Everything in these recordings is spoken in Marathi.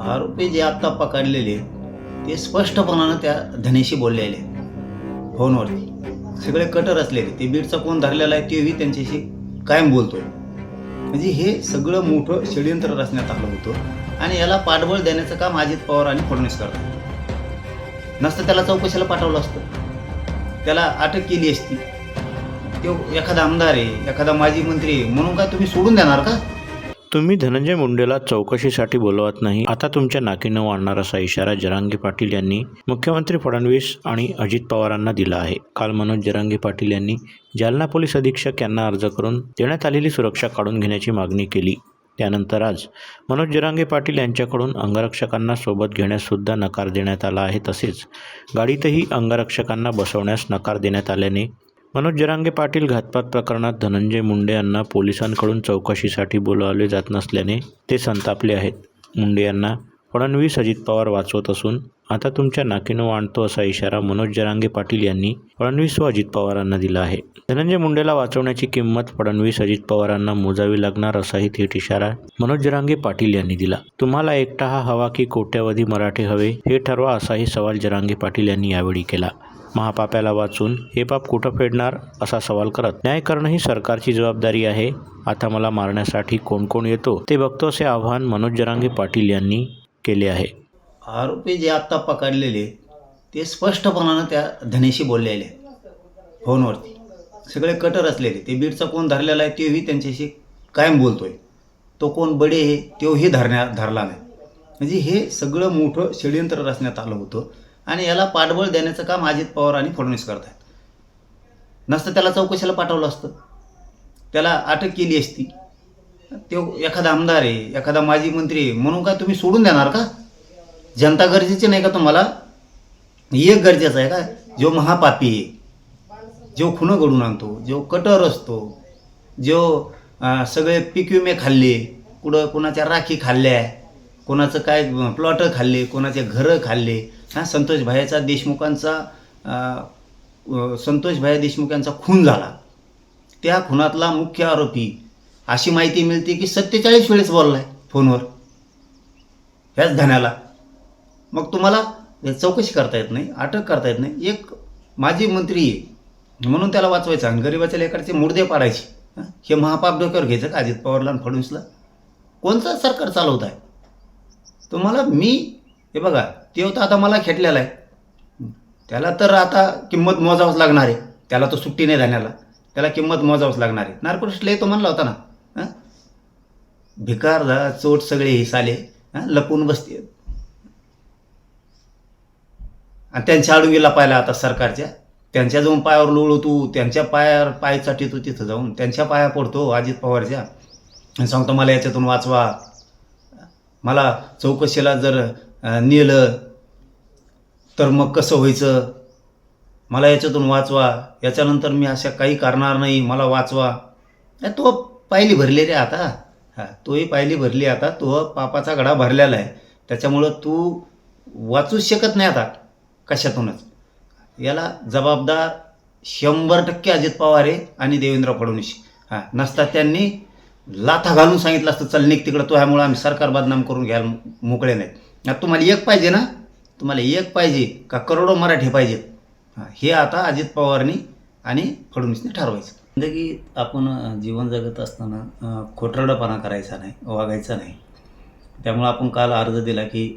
आरोपी जे आत्ता पकडलेले ते स्पष्टपणानं त्या धनेशी बोललेले. फोनवरती. सगळे कटर असलेले. ते बीडचा कोण धरलेला आहे तेही त्यांच्याशी कायम बोलतो म्हणजे हे सगळं मोठं षडयंत्र रचण्यात आलं होतं आणि याला पाठबळ देण्याचं काम अजित पवार आणि फडणवीस करतात. नसतं त्याला चौकशीला पाठवलं असतं. त्याला अटक केली असती. तो एखादा आमदार आहे एखादा माजी मंत्री आहे म्हणून काय तुम्ही सोडून देणार का? तुम्ही धनंजय मुंडेला चौकशीसाठी बोलवत नाही. आता तुमच्या नाकीनं वाढणार असा इशारा जरांगे पाटील यांनी मुख्यमंत्री फडणवीस आणि अजित पवारांना दिला आहे. काल मनोज जरांगे पाटील यांनी जालना पोलीस अधीक्षक यांना अर्ज करून देण्यात आलेली सुरक्षा काढून घेण्याची मागणी केली. त्यानंतर आज मनोज जरांगे पाटील यांच्याकडून अंगरक्षकांना सोबत घेण्याससुद्धा नकार देण्यात आला आहे तसेच गाडीतही अंगरक्षकांना बसवण्यास नकार देण्यात आल्याने मनोज जरांगे पाटील घातपात प्रकरणात धनंजय मुंडे यांना पोलिसांकडून चौकशीसाठी बोलावले जात नसल्याने ते संतापले आहेत. मुंडे यांना फडणवीस अजित पवार वाचवत असून आता तुमच्या नाकीनं आणतो असा इशारा मनोज जरांगे पाटील यांनी फडणवीस व अजित पवारांना दिला आहे. धनंजय मुंडेला वाचवण्याची किंमत फडणवीस अजित पवारांना मोजावी लागणार असाही थेट इशारा मनोज जरांगे पाटील यांनी दिला. तुम्हाला एकटा हा हवा की कोट्यवधी मराठे हवे हे ठरवा असाही सवाल जरांगे पाटील यांनी यावेळी केला. महापाप्याला वाचून हे पाप कुठं फेडणार असा सवाल करत. न्याय करणं ही सरकारची जबाबदारी आहे. आता मला मारण्यासाठी कोण कोण येतो? ते बघतो असे आव्हान मनोज जरांगे पाटील यांनी केले आहे. आरोपी जे आत्ता पकडलेले ते स्पष्टपणानं त्या धनेशी बोललेले. फोनवरती. सगळे कटर असलेले. ते बीडचा कोण धरलेला आहे तेही त्यांच्याशी कायम बोलतोय. तो कोण बडे आहे तोही धरण्या धरला नाही. म्हणजे हे सगळं मोठं षडयंत्र रचण्यात आलं होतं. आणि याला पाठबळ देण्याचं काम अजित पवार आणि फडणवीस करत आहेत. नसतं त्याला चौकशीला पाठवलं असतं. त्याला अटक केली असती. तो एखादा आमदार आहे एखादा माजी मंत्री आहे म्हणून काय तुम्ही सोडून देणार का? जनता गरजेची नाही का तुम्हाला? एक गरजेचं आहे का? जो महापापी आहे जो खुनं घडून आणतो जो कटर असतो जो सगळे पीक विमे खाल्ले कुठं कुणाच्या राखी खाल्ल्या कोणाचं काय प्लॉटं खाल्ले कोणाचे घरं खाल्ले हां संतोष भायाचा देशमुखांचा संतोष भाया देशमुखांचा खून झाला. त्या खुनातला मुख्य आरोपी अशी माहिती मिळते की सत्तेचाळीस वेळेस बोललाय फोनवर. ह्याच धन्याला. मग तुम्हाला चौकशी करता येत नाही अटक करता येत नाही. एक माजी मंत्री आहे म्हणून त्याला वाचवायचं आणि गरिबाच्या लेकरचे मुर्दे पाडायचे. हे महापाप डोक्यावर घ्यायचं का? अजित पवारला आणि फडणवीसला? कोणतं सरकार चालवत आहे? तुम्हाला मी हे बघा ते तर आता मला खेटलेला आहे. त्याला तर आता किंमत मोजावंच लागणार आहे. त्याला तर सुट्टी नाही जाण्याला त्याला किंमत मोजावंच लागणार आहे. नार्कोटिस्टला तो म्हणला होता ना. हं? भिकार चोट सगळे हिसाले लपून बसते. आणि त्यांच्या आडू गेला पाहिला आता सरकारच्या. त्यांच्या जाऊन पायावर लोळू तू. त्यांच्या पायावर पाय चाटी तू तिथं जाऊन. त्यांच्या पाया पडतो अजित पवारच्या. आणि सांगतो मला याच्यातून वाचवा. मला चौकशीला जर नेलं तर मग कसं व्हायचं? मला याच्यातून वाचवा. याच्यानंतर मी अशा काही करणार नाही मला वाचवा. तो पायली भरली रे आता. हां तोही पायली भरली आता. तो पापाचा घडा भरलेला आहे. त्याच्यामुळं तू वाचूच शकत नाही आता कशातूनच. याला जबाबदार शंभर टक्के अजित पवार आहे आणि देवेंद्र फडणवीस. हां नसता त्यांनी लाथा घालून सांगितलं असतं चल निघ तिकडं तो ह्यामुळं आम्ही सरकार बदनाम करून घ्यायला मोकळे नाहीत. आता तुम्हाला एक पाहिजे ना? तुम्हाला एक पाहिजे का करोडो मराठी पाहिजेत हे आता अजित पवारनी आणि फडणवीसने ठरवायचं. की आपण जीवन जगत असताना खोटरडपणा करायचा नाही वागायचा नाही. त्यामुळं आपण काल अर्ज दिला की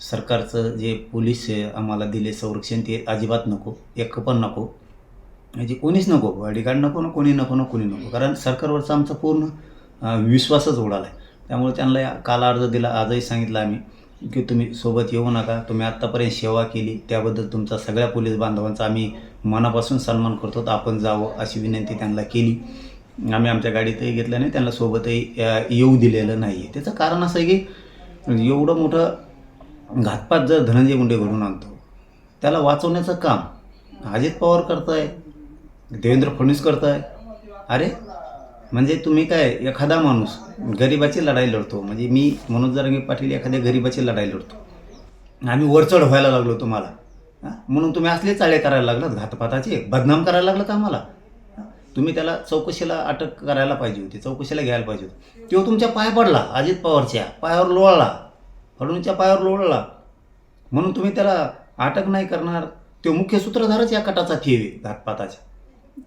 सरकारचं जे पोलीस आम्हाला दिले संरक्षण ते अजिबात नको एक पण नको. म्हणजे कोणीच नको बॉडीगार्ड नको ना कोणी नको ना कोणी नको. कारण सरकारवरचा आमचा पूर्ण विश्वासच उडाला आहे त्यामुळे त्यांना या- काल अर्ज दिला. आजही सांगितलं आम्ही की तुम्ही सोबत येऊ नका. तुम्ही आत्तापर्यंत सेवा केली. त्याबद्दल तुमचा सगळ्या पोलीस बांधवांचा आम्ही मनापासून सन्मान करतो. तर आपण जावं अशी विनंती त्यांना केली. आम्ही आमच्या गाडीतही घेतलं नाही. त्यांना सोबतही येऊ दिलेलं नाही आहे त्याचं कारण असं आहे की एवढं मोठं घातपात जर धनंजय मुंडे घडून आणतो त्याला वाचवण्याचं काम अजित पवार करत आहे देवेंद्र फडणवीस आहे अरे म्हणजे तुम्ही काय एखादा माणूस गरिबाची लढाई लढतो. म्हणजे मी मनोज जरांगे पाटील एखाद्या गरिबाची लढाई लढतो. आम्ही वरचढ व्हायला लागलो तुम्हाला. म्हणून तुम्ही असले चाळे करायला लागलात घातपाताचे बदनाम करायला लागलात आम्हाला. तुम्ही त्याला चौकशीला अटक करायला पाहिजे होती चौकशीला घ्यायला पाहिजे होती. तो तुमच्या पाय पडला अजित पवारच्या पायावर लोळला. फडणवीसच्या पायावर लोळला. म्हणून तुम्ही त्याला अटक नाही करणार. तो मुख्य सूत्रधारच या कटाचा ठेव घातपाताच्या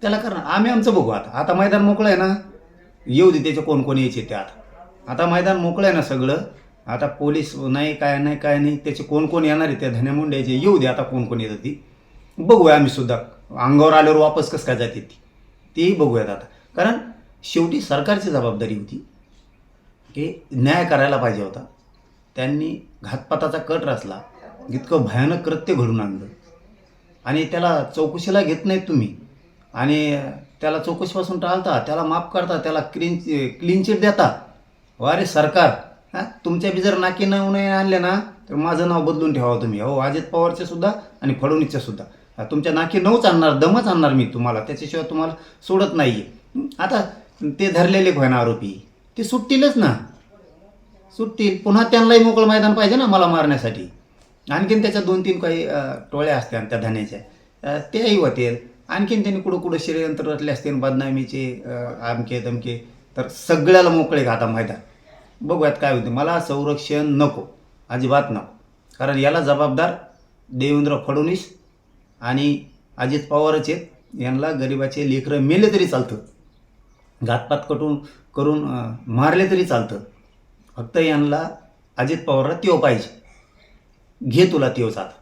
त्याला करणार आम्ही आमचं बघू आता. आता मैदान मोकळं आहे ना. येऊ दे त्याचे कोण कोण यायचे ते आता. आता मैदान मोकळं आहे ना सगळं. आता पोलीस नाही काय नाही काय नाही. त्याचे कोण कोण येणार आहे? त्या धन्या मुंड्याचे. येऊ दे आता कोण कोण येतं ती. बघूया आम्ही सुद्धा. अंगावर आल्यावर वापस कसं काय जाते ती. तेही बघूयात आता. कारण शेवटी सरकारची जबाबदारी होती की न्याय करायला पाहिजे होता. त्यांनी घातपाताचा कट रचला. इतकं भयानक कृत्य घडून आणलं. आणि त्याला चौकशीला घेत नाहीत तुम्ही. आणि त्याला चौकशीपासून टाळता त्याला माफ करता त्याला क्लीन क्लीन चिट देता. हो, वारे सरकार हां तुमच्या बी जर नाकी नऊ नाही आणले ना तर माझं नाव बदलून ठेवा तुम्ही. हो अजित पवारचे सुद्धा आणि फडणवीसचे सुद्धा. तुमच्या नाकी नऊच आणणार दमच आणणार मी तुम्हाला. त्याच्याशिवाय तुम्हाला सोडत नाही आहे आता ते धरलेले होय ना आरोपी ते सुटतीलच ना. सुटतील. पुन्हा त्यांनाही मोकळं मैदान पाहिजे ना मला मारण्यासाठी. आणखीन त्याच्या दोन तीन काही टोळ्या असत्या त्या धान्याच्या. त्याही तेही होतील. आणखीन त्यांनी कुठं कुठं षडयंत्र रचले असतील बदनामीचे आमके दमके तर सगळ्याला मोकळे घाता मैदान? बघूयात काय होते. मला संरक्षण नको. अजिबात नको. कारण याला जबाबदार देवेंद्र फडणवीस आणि अजित पवारच आहेत. यांना गरिबाचे लेकरं मेले तरी चालतं. घातपात कटून करून मारले तरी चालतं. फक्त यांना अजित पवारला त्यो पाहिजे. घे तुला त्यो चालतं